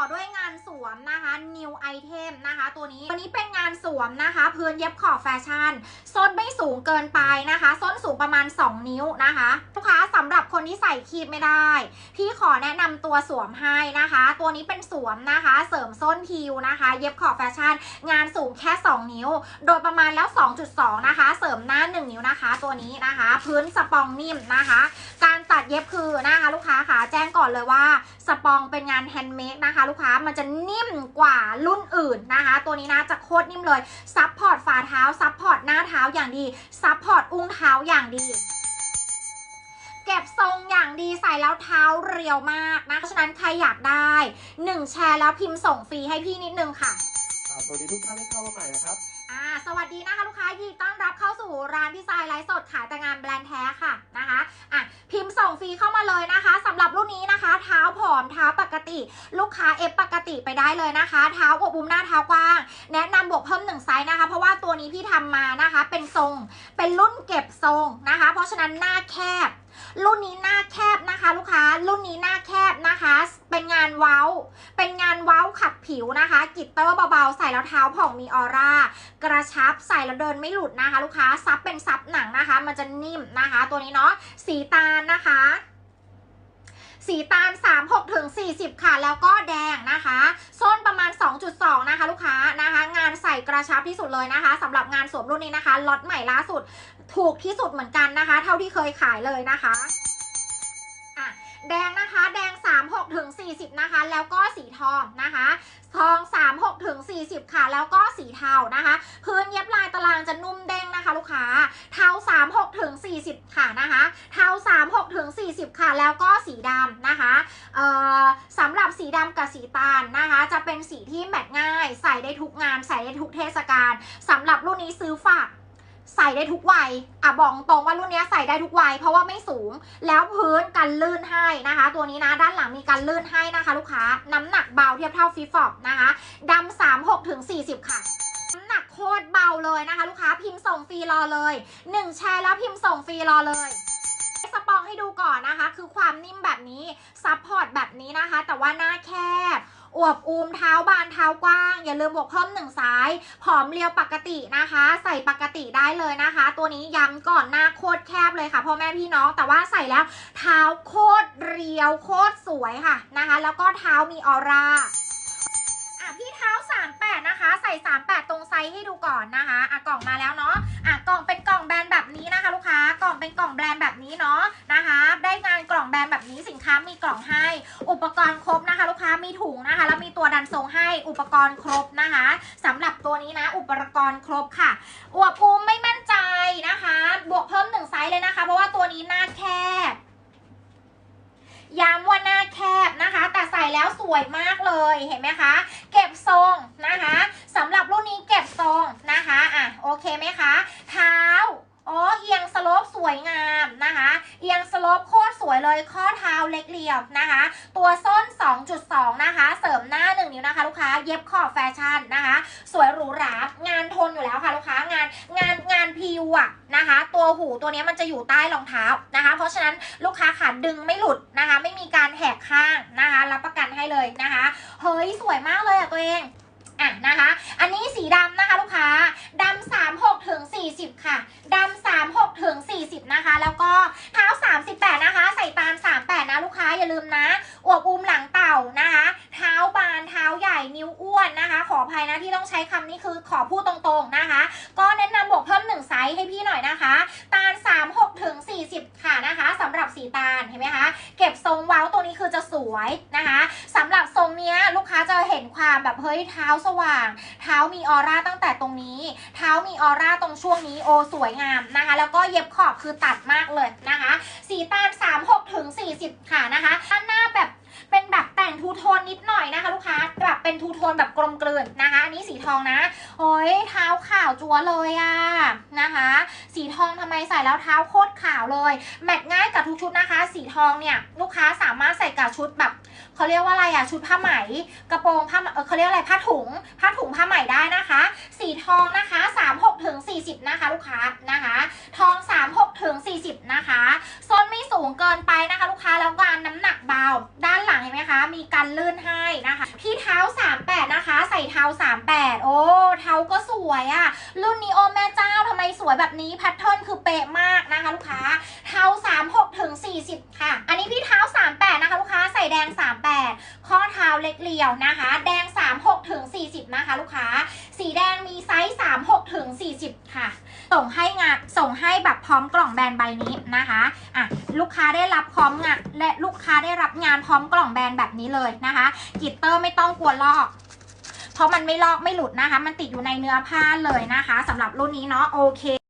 อด้วยงานสวมนะคะ new item นะคะ ตัวนี้ตัวนี้เป็นงานสวมนะคะ พื้นเย็บขอบแฟชั่นส้นไม่สูงเกินไปนะคะ ส้นสูงประมาณ 2 นิ้วนะคะลูกค้าสำหรับคนที่ใส่คีบไม่ได้ พี่ขอแนะนำตัวสวมให้นะคะ ตัวนี้เป็นสวมนะคะ เสริมส้นทิวนะคะ เย็บขอบแฟชั่น งานสูงแค่ 2 นิ้ว โดยประมาณแล้ว 2.2 นะคะ เสริมหน้า 1 นิ้วนะคะ ตัวนี้นะคะ พื้นสปองนิ่มนะคะ การตัดเย็บคือนะคะ ลูกค้าค่ะแจ้งก่อนเลยว่าสปองเป็นงานแฮนด์เมดนะคะลูกค้ามันจะนิ่มกว่ารุ่นอื่นนะคะ ตัวนี้นะจะโคตรนิ่มเลยซับพอร์ตฝ่าเท้าซับพอร์ตหน้าเท้าอย่างดีซับพอร์ตอุ้งเท้าอย่างดีเก็บทรงอย่างดีใส่แล้วเท้าเรียวมากนะเพราะฉะนั้นใครอยากได้ 1 แชร์แล้วพิมพ์ส่งฟรีให้พี่นิดนึงค่ะครับสวัสดีทุกท่านที่เข้ามาใหม่นะครับ อ่า สวัสดีนะคะลูกค้ายินดีต้อนรับเข้า สู่ร้านดีไซน์ไลฟ์สดขายแต่งานแบรนด์แท้ค่ะนะคะอะพิมพ์ส่งฟรีเข้ามาเลยนะคะสำหรับรุ่นนี้นะคะ เท้าผอมเท้าปกติ ลูกค้าเอฟปกติไปได้เลยนะคะ เท้าอบุ้มหน้าเท้ากว้าง แนะนำบวกเพิ่มหนึ่งไซส์นะคะ เพราะว่าตัวนี้พี่ทำมานะคะ เป็นทรงเป็นรุ่นเก็บทรงนะคะ เพราะฉะนั้นหน้าแคบ รุ่นนี้หน้าแคบนะคะ ลูกค้า รุ่นนี้หน้าแคบนะคะ เป็นงานเว้า เป็นงานเว้าขัดผิวนะคะ กิตเตอร์เบาๆ ใส่แล้วเท้าผ่องมีออร่า กระชับใส่แล้วเดินไม่หลุดนะคะ ลูกค้า ซับเป็นซับหนังนะคะ มันจะนิ่มนะคะ ตัวนี้เนาะ สีตาลนะคะสีตาล 36ถึง40 ค่ะ แล้วก็แดงนะคะส้นประมาณ 2.2 นะคะ ลูกค้านะคะ งานใส่กระชับที่สุดเลยนะคะสำหรับงานสวมรุ่นนี้นะคะล็อตใหม่ล่าสุด ถูกที่สุดเหมือนกันนะคะ เท่าที่เคยขายเลยนะคะอะแดงนะคะแดง 36ถึง40 นะคะ แล้วก็สีทองนะคะ ทอง 36ถึง40 ค่ะ แล้วก็สีเทานะคะ พื้นเย็บลายตารางจะนุ่มเด้งนะคะ ลูกค้า เทา 36ถึง40 ค่ะนะคะ เทา 36ถึง40 ค่ะ แล้วก็สีดำนะคะเอ่อสำหรับสีดำกับสีตาลนะคะ จะเป็นสีที่แมทง่าย ใส่ได้ทุกงาน ใส่ได้ทุกเทศกาลสำหรับรุ่นนี้ซื้อฝาก ใส่ได้ทุกวัยอะบอกตรงว่ารุ่นนี้ใส่ได้ทุกวัยเพราะว่าไม่สูง แล้วพื้นกันลื่นให้นะคะ ตัวนี้นะด้านหลังมีการลื่นให้นะคะ ลูกค้าน้ำหนักเบาเทียบเท่าฟิฟอบนะคะดำสามหกถึงสี่สิบค่ะน้ำหนักโคตรเบาเลยนะคะ ลูกค้าพิมพ์ส่งฟรีรอเลยหนึ่งแชร์แล้วพิมพ์ส่งฟรีรอเลยสปองให้ดูก่อนนะคะ คือความนิ่มแบบนี้ซับพอร์ตแบบนี้นะคะ แต่ว่าหน้าแคบ อวบอูมเท้าบานเท้ากว้าง อย่าลืมบวกเพิ่มหนึ่งซ้ายผอมเรียวปกตินะคะ ใส่ปกติได้เลยนะคะ ตัวนี้ย้ำก่อนหน้าโคตรแคบเลยค่ะพ่อแม่พี่น้องแต่ว่าใส่แล้วเท้าโคตรเรียวโคตรสวยค่ะนะคะ แล้วก็เท้ามีออร่าอะพี่เท้า 38 นะคะ ใส่ 38 ตรงไซส์ให้ดูก่อนนะคะอะกล่องมาแล้วเนาะอะกล่องเป็นกล่องแบรนด์แบบนี้นะคะ ลูกค้ากล่องเป็นกล่องแบรนด์แบบนี้เนาะนะคะ ได้งานกล่องแบรนด์แบบนี้สินค้ามีกล่องให้ อุปกรณ์ครบนะคะ มีถุงนะคะ แล้วมีตัวดันทรงให้อุปกรณ์ครบนะคะสำหรับตัวนี้นะ อุปกรณ์ครบค่ะอวบอูมไม่มั่นใจนะคะ บวกเพิ่มหนึ่งไซส์เลยนะคะ เพราะว่าตัวนี้หน้าแคบย้ำว่าหน้าแคบนะคะ แต่ใส่แล้วสวยมากเลยเห็นไหมคะ เก็บทรงนะคะสำหรับรุ่นนี้เก็บทรงนะคะอะโอเคไหมคะเท้าอ๋อเอียงสโลปสวยงามนะคะ เอียงสโลปโคตรสวยเลยข้อเท้าเล็กเรียวนะคะ ตัวส 2.2 นะคะ เสริมหน้า 1 นิ้วนะคะ ลูกค้าเย็บขอบแฟชั่นนะคะ สวยหรูหรางานทนอยู่แล้วค่ะลูกค้างานงานงานพิวอะนะคะ ตัวหูตัวนี้มันจะอยู่ใต้รองเท้านะคะ เพราะฉะนั้นลูกค้าขาดึงไม่หลุดนะคะ ไม่มีการแหกข้างนะคะ รับประกันให้เลยนะคะ เฮ้ยสวยมากเลยอะตัวเองอะนะคะ อันนี้สีดำนะคะ ลูกค้าดำ36ถึง40 ค่ะดำ36ถึง40 นะคะ แล้วก็เท้า 38 นะคะ ใส่ตาล38 นะลูกค้าอย่าลืมนะอวบอุ้มหลังเต่านะคะ เท้าบานเท้าใหญ่นิ้ว อ้วนนะคะ ขออภัยนะที่ต้องใช้คำนี้คือขอพูดตรงๆนะคะ ก็แนะนำบวกเพิ่มหนึ่งไซส์ให้พี่หน่อยนะคะ ตาล36ถึง40 ค่ะนะคะสำหรับสีตาลเห็นไหมคะ เก็บทรงเว้าตัวนี้คือจะสวยนะคะสำหรับทรงเนี้ยลูกค้าจะเห็นความแบบเฮ้ยเท้าสว่าง เท้ามีออร่าตั้งแต่ตรงนี้ เท้ามีออร่าตรงช่วงนี้โอสวยงามนะคะ แล้วก็เย็บขอบคือตัดมากเลยนะคะ สีตาล36ถึง40 ค่ะนะคะด้านหน้าแบบเป็นแบบ แต่งทูโทนนิดหน่อยนะคะลูกค้าแบบเป็นทูโทนแบบกลมกลืนนะคะ อันนี้สีทองนะโอ้ยเท้าขาวจัวเลยอะนะคะ สีทองทำไมใส่แล้วเท้าโคตรขาวเลย แมทง่ายกับทุกชุดนะคะ สีทองเนี่ยลูกค้าสามารถใส่กับชุดแบบเขาเรียกว่าอะไรอะชุดผ้าไหม กระโปรงผ้าเออเขาเรียกอะไรผ้าถุง ผ้าถุงผ้าไหมได้นะคะ สีทองนะคะ36ถึง40 นะคะ ลูกค้านะคะ ทอง 36ถึง40 นะคะส้นไม่สูงเกินไปนะคะ ลูกค้าแล้วงานน้ำหนักเบา ด้านหลังเห็นไหมคะ มีการลื่นให้นะคะ ที่เท้า 38 นะคะ ใส่เท้า 38 โอ้เท้าก็สวยอะ รุ่นนี้โอแม่เจ้าทำไมสวยแบบนี้แพทเทิร์นคือเป๊ะมากนะคะลูกค้า เท้า 36ถึง40 ค่ะ อันนี้พี่เท้า 38 นะคะลูกค้าใส่แดง 38 ข้อเท้าเล็กเรียวนะคะ แดง 36ถึง40 นะคะลูกค้า สีแดงมีไซส์36ถึง40 ค่ะ ส่งให้งานส่งให้แบบพร้อมกล่องแบรนด์ใบนี้นะคะอะลูกค้าได้รับพร้อมงานและลูกค้าได้รับงานพร้อมกล่องแบรนด์แบบนี้เลยนะคะ กิตเตอร์ไม่ต้องกลัวลอก เพราะมันไม่ลอกไม่หลุดนะคะ มันติดอยู่ในเนื้อผ้าเลยนะคะสำหรับรุ่นนี้เนาะโอเค